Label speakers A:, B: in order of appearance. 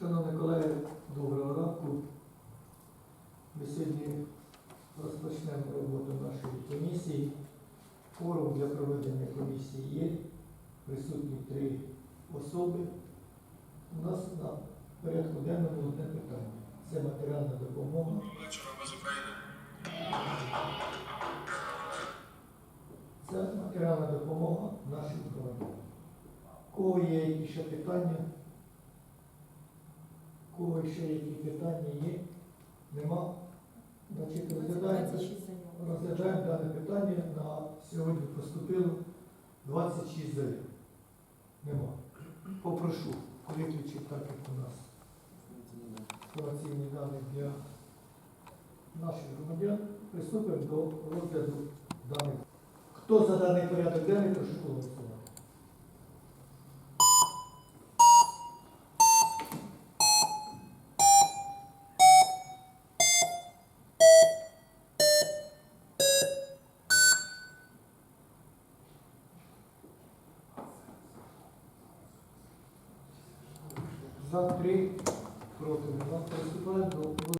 A: Шановні колеги, доброго ранку. Ми сьогодні розпочнемо роботу нашої комісії. Форум для проведення комісії є. Присутні три особи. У нас на порядку денному одне питання. Це матеріальна допомога. Це матеріальна допомога нашим громадянам. У Кого є ще питання? Кого ще які питання є? Нема? Значить, розглядаємо, розглядаємо дане питання. На сьогодні поступило 26 заяв. Нема. Попрошу виключити так, як у нас інформаційні дані для наших громадян. Приступимо до розгляду даних. Хто за даний порядок денний, прошу голосувати. За три проти. Приступаємо до